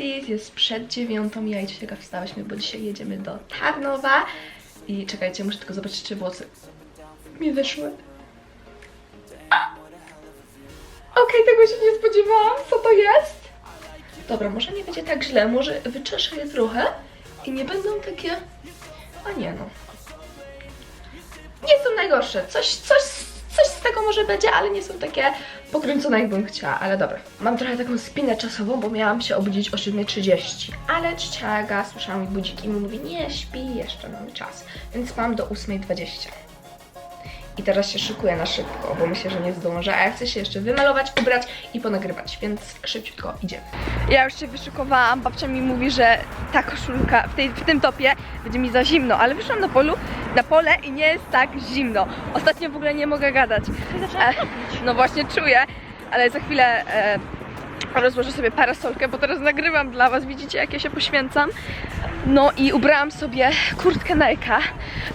Please jest przed dziewiątą. Ja i Ciesieka wstałyśmy, bo dzisiaj jedziemy do Tarnowa. I czekajcie, muszę tylko zobaczyć, czy włosy mi wyszły. Okej, tego się nie spodziewałam. Co to jest? Dobra, może nie będzie tak źle. Może wyczeszę je trochę i nie będą takie... A nie no. Nie są najgorsze. Coś, coś, coś z tego może będzie, ale nie są takie pokręcone jakbym chciała. Ale dobra. Mam trochę taką spinę czasową, bo miałam się obudzić o 7.30. Ale czciaga, słyszałam jej budzik i mówi, nie śpi, jeszcze mamy czas. Więc mam do 8.20. I teraz się szykuję na szybko, bo myślę, że nie zdążę, a ja chcę się jeszcze wymalować, ubrać i ponagrywać, więc szybciutko idziemy. Ja już się wyszykowałam, babcia mi mówi, że ta koszulka w, tej, w tym topie będzie mi za zimno, ale wyszłam na polu, na pole i nie jest tak zimno. Ostatnio w ogóle nie mogę gadać. E, no właśnie czuję, ale za chwilę e, rozłożę sobie parasolkę, bo teraz nagrywam dla was, widzicie jak ja się poświęcam. No i ubrałam sobie kurtkę Nike'a.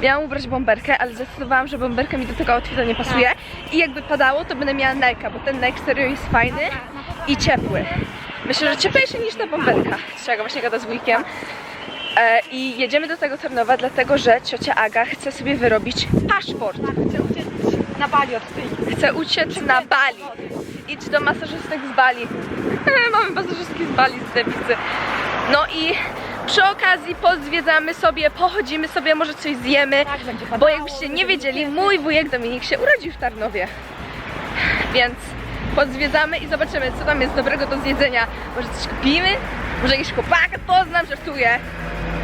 Miałam ubrać bomberkę, ale zdecydowałam, że bomberka mi do tego outfita nie pasuje. I jakby padało, to będę miała Nike'a, bo ten Nike serio jest fajny i ciepły. Myślę, że cieplejszy niż ta bomberka. Trzeba właśnie gada z wujkiem. E, I jedziemy do tego Tarnowa, dlatego że ciocia Aga chce sobie wyrobić paszport. Chcę uciec na Bali od tej. Chce uciec na Bali. Idź do masażystek z Bali. Mamy masażystki z Bali, z Dewicy. No i przy okazji pozwiedzamy sobie, pochodzimy sobie, może coś zjemy. Tak, będzie Bo jakbyście nie wiedzieli, mój wujek Dominik się urodził w Tarnowie. Więc pozwiedzamy i zobaczymy, co tam jest dobrego do zjedzenia. Może coś kupimy? Może jakiś chłopaka poznam, żartuję.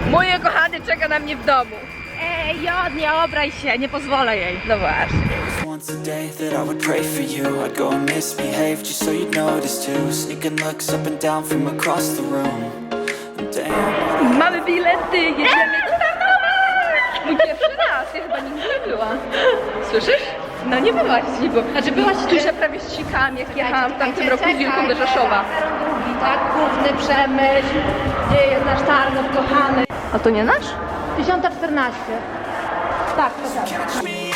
Mój kochany czeka na mnie w domu. Ej, Jod, nie obraj się, nie pozwolę jej. No właśnie. Once a day that I would pray for you I'd go and misbehave just so you'd notice too Sneaking looks up and down from across the room Damn, Mamy bilety, jedziemy! Mój pierwszy raz, ja chyba nigdy nie byłam. Słyszysz? No nie byłaś, nie byłam. Znaczy, byłaś Tu się prawie ścikałam, jak jechałam w tamtym roku z Wilką do Rzeszowa. Tak? Główny przemyśl, gdzie jest nasz Tarnów kochany. A to nie nasz? 1014. Tak, tak.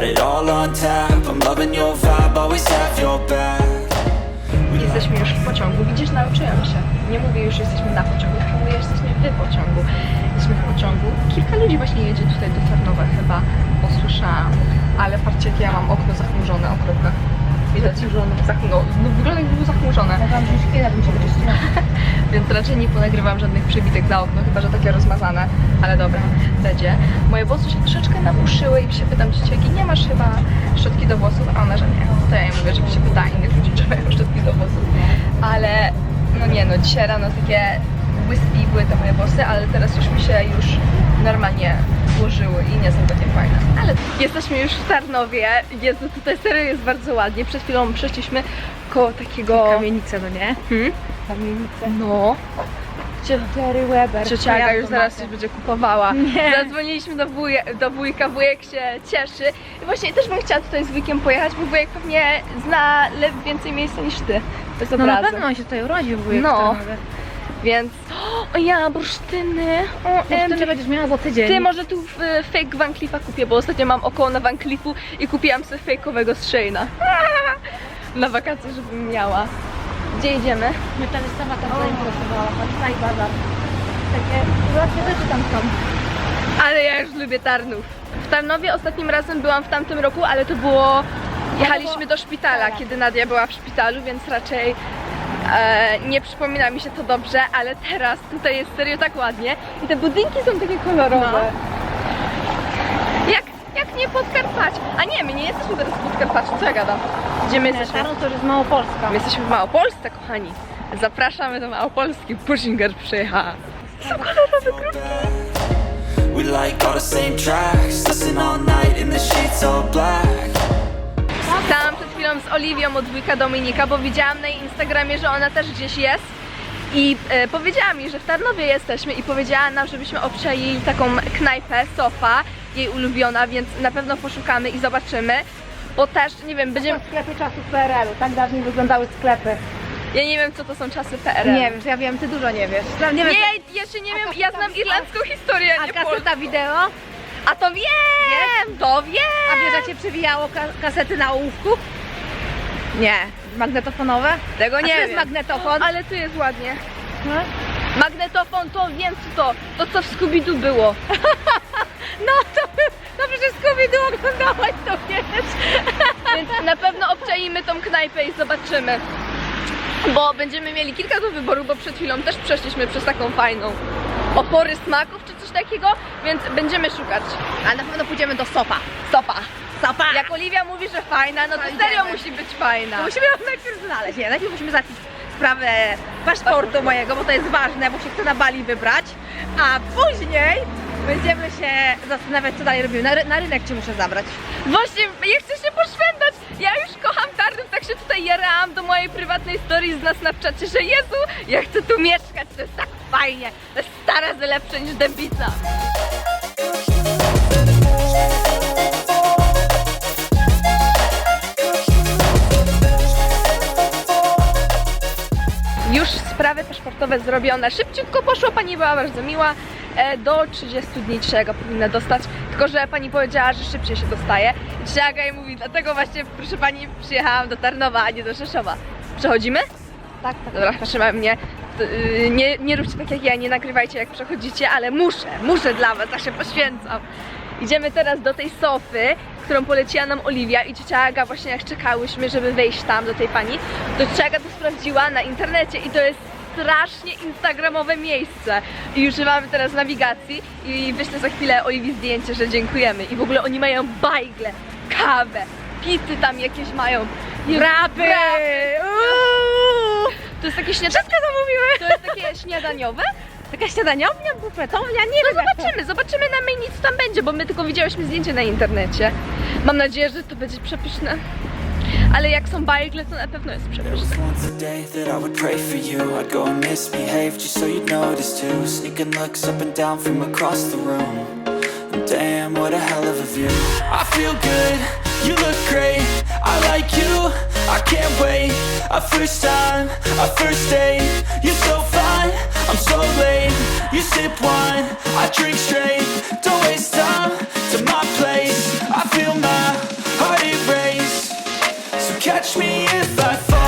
Got it all on tap. I'm loving your vibe, always have your back. Jesteśmy już w pociągu, widzisz, nauczyłam się. Nie mówię już, że jesteśmy na pociągu, tylko mówię, że jesteśmy w pociągu. Jesteśmy w pociągu. Kilka ludzi właśnie jedzie tutaj do Tarnowa chyba, bo słyszałam. Ale patrzcie, ja mam okno zachmurzone, okropne. Widać? Zachmurzone. No, no wygląda jakby było zachmurzone. Mogłam wziąć chwilę, bym się wyczyściła. Więc raczej nie ponagrywam żadnych przebitek za okno, chyba że takie rozmazane. Ale dobra, będzie. Moje włosy się troszeczkę namuszyły i się pytam dzieciaki, nie masz chyba szczotki do włosów? A ona, że nie. To ja jej mówię, żeby się pytała innych ludzi, czy mają szczotki do włosów. Ale no nie no, dzisiaj rano takie wispy były te moje włosy, ale teraz już mi się już normalnie złożyły i nie są takie fajne. Ale jesteśmy już w Tarnowie. Jezu, tutaj serio jest bardzo ładnie. Przed chwilą przeszliśmy koło takiego... Kamienicę, no nie? Hmm? Kamienicę. No. Terry Weber. Ciocia Aga już zaraz coś będzie kupowała. Nie. Zadzwoniliśmy do, wuja, do wujka, wujek się cieszy. I właśnie też bym chciała tutaj z wujkiem pojechać, bo wujek pewnie zna le- więcej miejsca niż ty. Bez No na obrazu. pewno on się tutaj urodził, wujek No. Tarnowie. Więc... O ja, bursztyny. O, Ty em, będziesz miała za tydzień. ty może tu w, e, fake Van Cleefa kupię, bo ostatnio mam około na Van i kupiłam sobie fejkowego strzejna. Na wakacje, żebym miała. Gdzie idziemy? Metalistowa tam zainteresowała, patrz, i bazar. Takie urocze rzeczy tam są. Ale ja już lubię Tarnów. W Tarnowie ostatnim razem byłam w tamtym roku, ale to było... Jechaliśmy do szpitala, kiedy Nadia była w szpitalu, więc raczej e, nie przypomina mi się to dobrze, ale teraz tutaj jest serio tak ładnie i te budynki są takie kolorowe. Jak, jak nie Podkarpacie. A nie, my nie jesteśmy teraz w Podkarpaciu, co ja gadam? Gdzie my jesteśmy? Tarnów to już jest Małopolska. My jesteśmy w Małopolsce, kochani. Zapraszamy do Małopolski. Pushinger przyjechała. Są kolorowe grupki. We like all the same tracks, listen all night in the sheets all black. Stałam przed chwilą z Oliwią od wujka Dominika, bo widziałam na jej Instagramie, że ona też gdzieś jest. I e, powiedziała mi, że w Tarnowie jesteśmy i powiedziała nam, żebyśmy obczęli taką knajpę, sofa, jej ulubiona, więc na pewno poszukamy i zobaczymy. Bo też, nie wiem, będziemy... sklepy czasów PRL-u, tak dawniej wyglądały sklepy. Ja nie wiem, co to są czasy PRL. Nie wiem, ja wiem, ty dużo nie wiesz. Nie wiem, Nie, ja jeszcze nie wiem, ja znam irlandzką historię, a nie polską. kaseta wideo? A to wiem! To wiem! A wiesz, jak się przewijało ka kasety na ołówku? Nie. Magnetofonowe? Tego A nie to jest wiem. magnetofon? Ale tu jest ładnie. No. Magnetofon to wiem co to. To co w Scooby-Doo było. No to, to przecież Scooby-Doo oglądałaś, to wiesz. Więc na pewno obczaimy tą knajpę i zobaczymy. Bo będziemy mieli kilka do wyboru, bo przed chwilą też przeszliśmy przez taką fajną opory smaków czy coś takiego, więc będziemy szukać. A na pewno pójdziemy do Sopa. Sopa. Sopa! Jak Oliwia mówi, że fajna, no to To serio musi być fajna. To musimy ją najpierw znaleźć. Nie, najpierw musimy załatwić sprawę paszportu mojego, bo to jest ważne, bo się chcę na Bali wybrać. A później będziemy się zastanawiać, co dalej robimy. Na, ry- na rynek cię muszę zabrać. Właśnie, ja chcę się poszwędać. Ja już kocham Tarnów, tak się tutaj jarałam do mojej prywatnej stories na Snapchacie, że Jezu, ja chcę tu mieszkać, to jest tak fajnie. To jest stara razy lepsze niż Dębica. Już sprawy paszportowe zrobione. Szybciutko poszło, pani była bardzo miła. E, Do 30 dni trzeba powinna dostać. Tylko, że pani powiedziała, że szybciej się dostaje. I jej mówi, dlatego właśnie, proszę pani, przyjechałam do Tarnowa, a nie do Rzeszowa. Przechodzimy? Tak, tak. Dobra, trzyma mnie. Yy, Nie, nie róbcie tak jak ja, nie nagrywajcie jak przechodzicie, ale muszę, muszę dla was, ja się poświęcam. Idziemy teraz do tej sofy, którą poleciła nam Oliwia i ciocia Aga właśnie jak czekałyśmy, żeby wejść tam do tej pani, to ciocia Aga to sprawdziła na internecie i to jest strasznie instagramowe miejsce. I używamy teraz nawigacji i wyślę za chwilę Oliwii zdjęcie, że dziękujemy. I w ogóle oni mają bajgle, kawę, pity tam jakieś mają. Uuu! To jest takie śniadanie. Wszystko zamówiły! To jest takie śniadaniowe? Taka śniadaniownia, bufetownia, nie No wiem. zobaczymy, zobaczymy na menu co tam będzie, bo my tylko widziałyśmy zdjęcie na internecie. Mam nadzieję, że to będzie przepyszne. Ale jak są bajgle, to na pewno jest przepyszne. was once a day that I would pray for you. I'd go and misbehave just so you'd notice too. Sneaking looks up and down from across the room. And damn, what a hell of a view. I feel good, you look great. I like you, I can't wait. A first time, a first date. You're so fine, I'm so late. You sip wine, I drink straight. Don't waste time to my place. I feel my heart erase so catch me if I fall.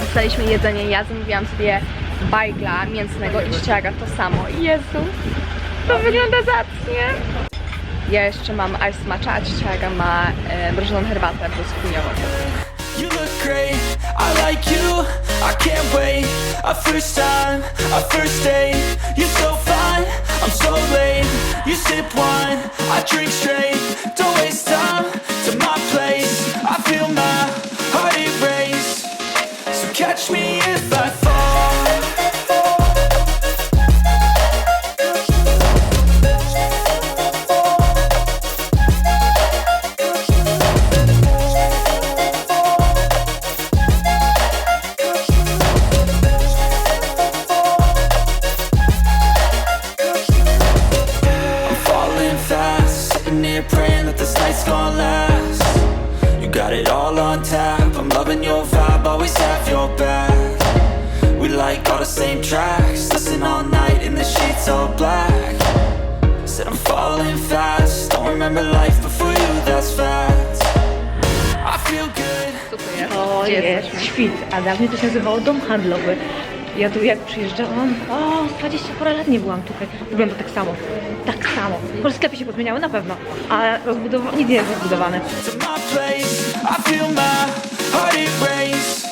Dostaliśmy jedzenie, ja zamówiłam sobie bajgla mięsnego i ściaga to samo. Jezu, to wygląda zacnie. Ja jeszcze mam ice matcha, a ściaga ma e, mrożoną herbatę brzoskwiniową. You look great, I like you, I can't wait. A first time, a first date. You're so fine, I'm so late. You sip wine, I drink straight. Don't waste time to my place. I feel my heart erase. So catch me if I fall. That this night's gonna last. You got it all on tap, I'm loving your vibe, always have your back. We like all the same tracks, listen all night in the sheets all black. Said I'm falling fast, don't remember life before you, that's fact. I feel good. Oh, Co to jest? Świt, a dawniej to się nazywało dom handlowy. Ja tu jak przyjeżdżałam, o, z 20 parę lat nie byłam tutaj. Wygląda tak samo. Tak samo. Może sklepy się podmieniały na pewno, a rozbudowa nic nie jest rozbudowane. to my place. I feel my heart erase.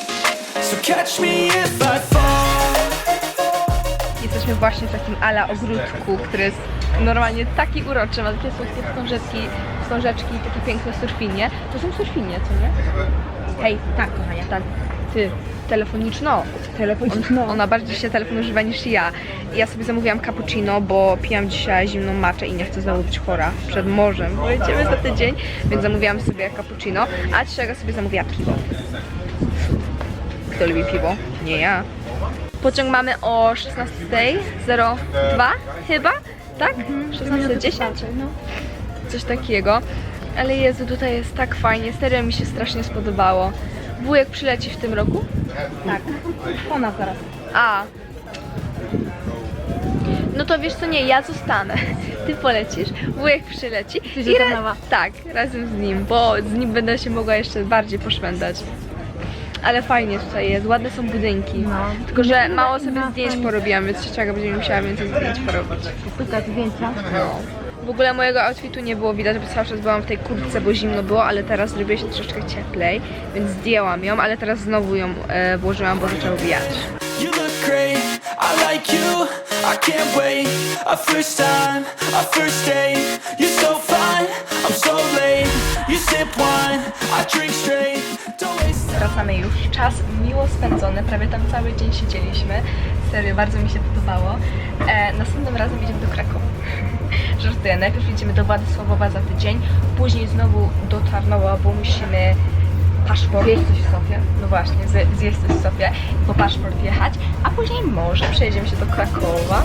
So catch me if I fall. Jesteśmy właśnie w takim ala ogródku, który jest normalnie taki uroczy, ma takie słodkie wstążeczki, wstążeczki i takie piękne surfinie. To są surfinie, co nie? Hej, tak, kochanie. Tak. Ty, telefoniczno. Telefoniczno. Ona bardziej się telefon używa niż ja. Ja sobie zamówiłam cappuccino, bo pijam dzisiaj zimną maczę i nie chcę znowu być chora przed morzem. Bo jedziemy za tydzień, więc zamówiłam sobie cappuccino, a Ciszego sobie zamówiła piwo. Kto lubi piwo? Nie ja. Pociąg mamy o 16.02 chyba, tak? 16.10? No. Coś takiego. Ale Jezu, tutaj jest tak fajnie, serio mi się strasznie spodobało. Wujek przyleci w tym roku? Tak. Ona zaraz. A. No to wiesz co, nie, ja zostanę. Ty polecisz, wujek przyleci. Ty Tarnowa. Tak, razem z nim, bo z nim będę się mogła jeszcze bardziej poszwędać. Ale fajnie tutaj jest, ładne są budynki. No. Tylko, że mało sobie No, zdjęć porobiłam, więc ciociaga będzie musiała więcej zdjęć porobić. Pyta zdjęcia. W ogóle mojego outfitu nie było widać, bo cały czas byłam w tej kurtce, bo zimno było, ale teraz zrobiło się troszeczkę cieplej, więc zdjęłam ją, ale teraz znowu ją e, włożyłam, bo zaczęło wiać. You look great, I like you, I can't wait A first time, a first date You're so fine, I'm so late You sip wine, I drink straight Don't waste time Wracamy już. Czas miło spędzony, prawie tam cały dzień siedzieliśmy. Serio, bardzo mi się podobało. E, następnym razem idziemy do Krakowa. Żartuję, najpierw idziemy do Władysławowa za tydzień, później znowu do Tarnowa, bo musimy paszport... Zjeść coś w Sofie. No właśnie, zje- zjeść coś w Sofie, po paszport jechać, a później może przejedziemy się do Krakowa.